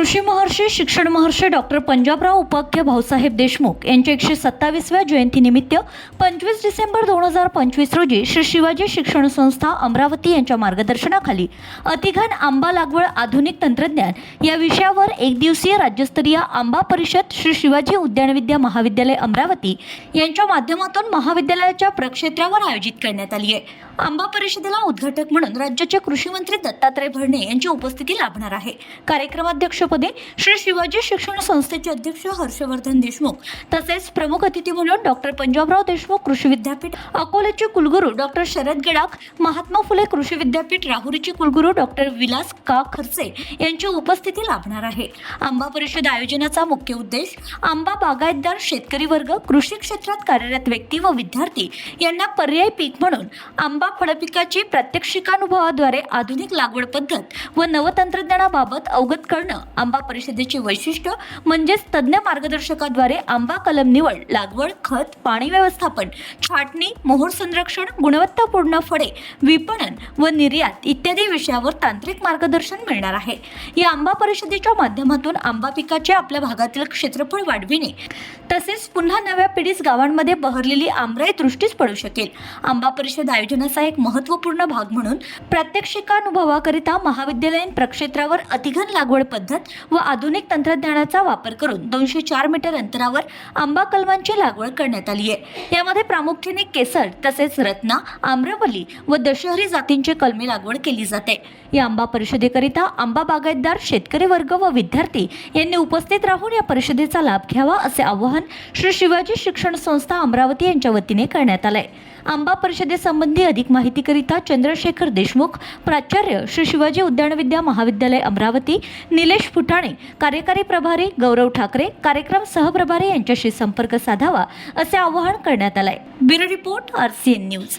कृषी महर्षी शिक्षण महर्षी डॉक्टर पंजाबराव उपाख्य भाऊसाहेब देशमुख यांच्या एकशे सत्तावीसव्या जयंतीनिमित्त पंचवीस डिसेंबर दोन हजार पंचवीस रोजी श्री शिवाजी शिक्षण संस्था अमरावती यांच्या मार्गदर्शनाखाली अतिघन आंबा लागवड आधुनिक तंत्रज्ञान या विषयावर एक दिवसीय राज्यस्तरीय आंबा परिषद श्री शिवाजी उद्यानविद्या महाविद्यालय अमरावती यांच्या माध्यमातून महाविद्यालयाच्या प्रक्षेत्रावर आयोजित करण्यात आली आहे. आंबा परिषदेला उद्घाटक म्हणून राज्याचे कृषी मंत्री दत्तात्रय भरणे यांची उपस्थिती लाभणार आहे. कार्यक्रमाध्यक्ष अध्यक्षपदी श्री शिवाजी शिक्षण संस्थेचे अध्यक्ष हर्षवर्धन देशमुख तसेच प्रमुख अतिथी म्हणून डॉक्टर पंजाबराव देशमुख कृषी विद्यापीठ अकोल्याचे कुलगुरू डॉक्टर शरद गेडाख महात्मा फुले कृषी विद्यापीठ राहुरीचे कुलगुरू डॉक्टर विलास का खर्चे यांची उपस्थिती लाभणार आहे. आंबा परिषद आयोजनाचा मुख्य उद्देश आंबा बागायतदार शेतकरी वर्ग कृषी क्षेत्रात कार्यरत व्यक्ती व विद्यार्थी यांना पर्यायी पीक म्हणून आंबा फळपिकाची प्रात्यक्षिकानुभवाद्वारे आधुनिक लागवड पद्धत व नवतंत्रज्ञानाबाबत अवगत करणं आंबा परिषदेचे वैशिष्ट्य म्हणजेच तज्ज्ञ मार्गदर्शकाद्वारे आंबा कलम निवड लागवड खत पाणी व्यवस्थापन छाटणी मोहोर संरक्षण गुणवत्तापूर्ण फळे विपणन व निर्यात इत्यादी विषयावर तांत्रिक मार्गदर्शन मिळणार आहे. या आंबा परिषदेच्या माध्यमातून आंबा पिकाचे आपल्या भागातील क्षेत्रफळ वाढविणे तसेच पुन्हा नव्या पिढीस गावांमध्ये बहरलेली आमराई दृष्टीस पडू शकेल. आंबा परिषद आयोजनाचा एक महत्त्वपूर्ण भाग म्हणून प्रात्यक्षिकानुभवाकरिता महाविद्यालयीन प्रक्षेत्रावर अतिघन लागवड पद्धत व आधुनिक तंत्रज्ञानाचा वापर करून दोनशे चार मीटर अंतरावर आंबा कलमांची लागवड करण्यात आली आहे. यामध्ये प्रामुख्याने केसर तसेच रत्ना आम्रवली व दशहरी जातींची कलमी लागवड केली जाते. या आंबा परिषदेकरिता आंबा बागायतदार शेतकरी वर्ग व विद्यार्थी यांनी उपस्थित राहून या परिषदेचा लाभ घ्यावा असे आवाहन श्री शिवाजी शिक्षण संस्था अमरावती यांच्या वतीने करण्यात आलंय. आंबा परिषदेसंबंधी अधिक माहितीकरिता चंद्रशेखर देशमुख प्राचार्य श्री शिवाजी उद्यानविद्या महाविद्यालय अमरावती निलेश फुटाणे कार्यकारी प्रभारी गौरव ठाकरे कार्यक्रम सहप्रभारी यांच्याशी संपर्क साधावा असे आवाहन करण्यात आलंय. Bureau report R C N news.